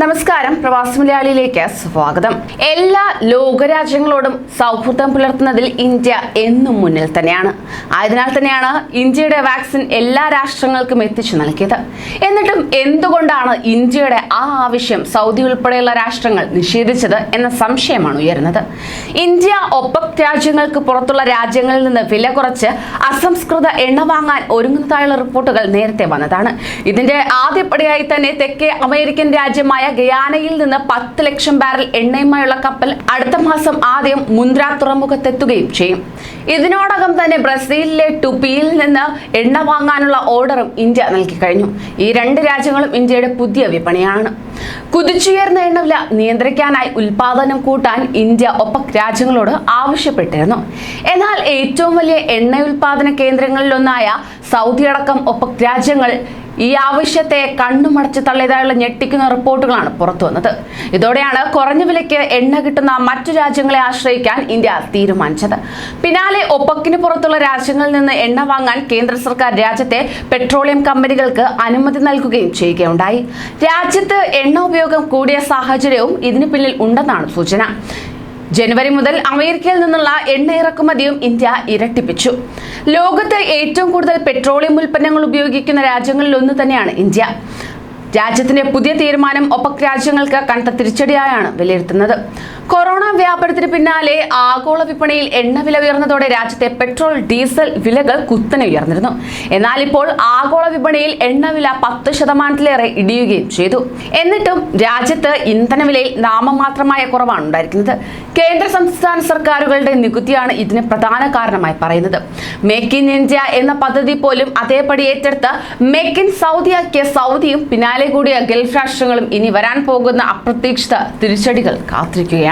നമസ്കാരം. പ്രവാസി മലയാളിയിലേക്ക് സ്വാഗതം. എല്ലാ ലോകരാജ്യങ്ങളോടും സൗഹൃദം പുലർത്തുന്നതിൽ ഇന്ത്യ എന്നും മുന്നിൽ തന്നെയാണ്. ആയതിനാൽ തന്നെയാണ് ഇന്ത്യയുടെ വാക്സിൻ എല്ലാ രാഷ്ട്രങ്ങൾക്കും എത്തിച്ചു നൽകിയത്. എന്നിട്ടും എന്തുകൊണ്ടാണ് ഇന്ത്യയുടെ ആ ആവശ്യം സൗദി ഉൾപ്പെടെയുള്ള രാഷ്ട്രങ്ങൾ നിഷേധിച്ചത് എന്ന സംശയമാണ് ഉയരുന്നത്. ഇന്ത്യ ഒപ്പക് രാജ്യങ്ങൾക്ക് പുറത്തുള്ള രാജ്യങ്ങളിൽ നിന്ന് വില കുറച്ച് അസംസ്കൃത എണ്ണ വാങ്ങാൻ ഒരുങ്ങുന്നതായുള്ള റിപ്പോർട്ടുകൾ നേരത്തെ വന്നതാണ്. ഇതിന്റെ ആദ്യപടിയായി തന്നെ തെക്കേ അമേരിക്കൻ രാജ്യമായ ഗയാനയിൽ നിന്ന് പത്ത് ലക്ഷം ബാരൽ എണ്ണയുമായുള്ള കപ്പൽ അടുത്ത മാസം ആദ്യം മുന്ദ്ര തുറമുഖത്തെത്തുകയും ചെയ്യും. ഇതിനോടകം തന്നെ ബ്രസീലിലെ ടുപ്പിയിൽ നിന്ന് എണ്ണ വാങ്ങാനുള്ള ഓർഡറും ഇന്ത്യ നൽകി കഴിഞ്ഞു. ഈ രണ്ട് രാജ്യങ്ങളും ഇന്ത്യയുടെ പുതിയ വിപണിയാണ്. കുതിച്ചുയർന്ന എണ്ണവില നിയന്ത്രിക്കാനായി ഉൽപാദനം കൂട്ടാൻ ഇന്ത്യ ഒപ്പക് രാജ്യങ്ങളോട് ആവശ്യപ്പെട്ടിരുന്നു. എന്നാൽ ഏറ്റവും വലിയ എണ്ണ ഉൽപാദന കേന്ദ്രങ്ങളിലൊന്നായ സൗദി അടക്കം ഒപ്പക് രാജ്യങ്ങൾ ഈ ആവശ്യത്തെ കണ്ണുമടച്ച് തള്ളിയതായുള്ള ഞെട്ടിക്കുന്ന റിപ്പോർട്ടുകളാണ് പുറത്തു വന്നത്. ഇതോടെയാണ് കുറഞ്ഞ വിലയ്ക്ക് എണ്ണ കിട്ടുന്ന മറ്റു രാജ്യങ്ങളെ ആശ്രയിക്കാൻ ഇന്ത്യ തീരുമാനിച്ചത്. പിന്നാലെ ഒപ്പക്കിന് പുറത്തുള്ള രാജ്യങ്ങളിൽ നിന്ന് എണ്ണ വാങ്ങാൻ കേന്ദ്ര സർക്കാർ രാജ്യത്തെ പെട്രോളിയം കമ്പനികൾക്ക് അനുമതി നൽകുകയും ചെയ്യുകയുണ്ടായി. രാജ്യത്ത് എണ്ണ ഉപയോഗം കൂടിയ സാഹചര്യവും ഇതിനു പിന്നിൽ ഉണ്ടെന്നാണ് സൂചന. ജനുവരി മുതൽ അമേരിക്കയിൽ നിന്നുള്ള എണ്ണ ഇറക്കുമതിയും ഇന്ത്യ ഇരട്ടിപ്പിച്ചു. ലോകത്ത് ഏറ്റവും കൂടുതൽ പെട്രോളിയം ഉൽപ്പന്നങ്ങൾ ഉപയോഗിക്കുന്ന രാജ്യങ്ങളിൽ ഒന്ന് തന്നെയാണ് ഇന്ത്യ. രാജ്യത്തിന്റെ പുതിയ തീരുമാനം ഒപ്പക് രാജ്യങ്ങൾക്ക് കനത്ത തിരിച്ചടിയായാണ് വിലയിരുത്തുന്നത്. കൊറോണ വ്യാപനത്തിന് പിന്നാലെ ആഗോള വിപണിയിൽ എണ്ണ വില ഉയർന്നതോടെ രാജ്യത്തെ പെട്രോൾ ഡീസൽ വിലകൾ കുത്തനെ ഉയർന്നിരുന്നു. എന്നാൽ ഇപ്പോൾ ആഗോള വിപണിയിൽ എണ്ണ വില പത്ത് ശതമാനത്തിലേറെ ഇടിയുകയും ചെയ്തു. എന്നിട്ടും രാജ്യത്ത് ഇന്ധനവിലയിൽ നാമമാത്രമായ കുറവാണ് ഉണ്ടായിരിക്കുന്നത്. കേന്ദ്ര സംസ്ഥാന സർക്കാരുകളുടെ നികുതിയാണ് ഇതിന് പ്രധാന കാരണമായി പറയുന്നത്. മേക്ക് ഇൻ ഇന്ത്യ എന്ന പദ്ധതി പോലും അതേപടി ഏറ്റെടുത്ത് മേക്ക് ഇൻ സൗദിയാക്കിയ സൗദിയും പിന്നാലെ കൂടിയ ഗൾഫ് രാഷ്ട്രങ്ങളും ഇനി വരാൻ പോകുന്ന അപ്രതീക്ഷിത തിരിച്ചടികൾ കാത്തിരിക്കുകയാണ്.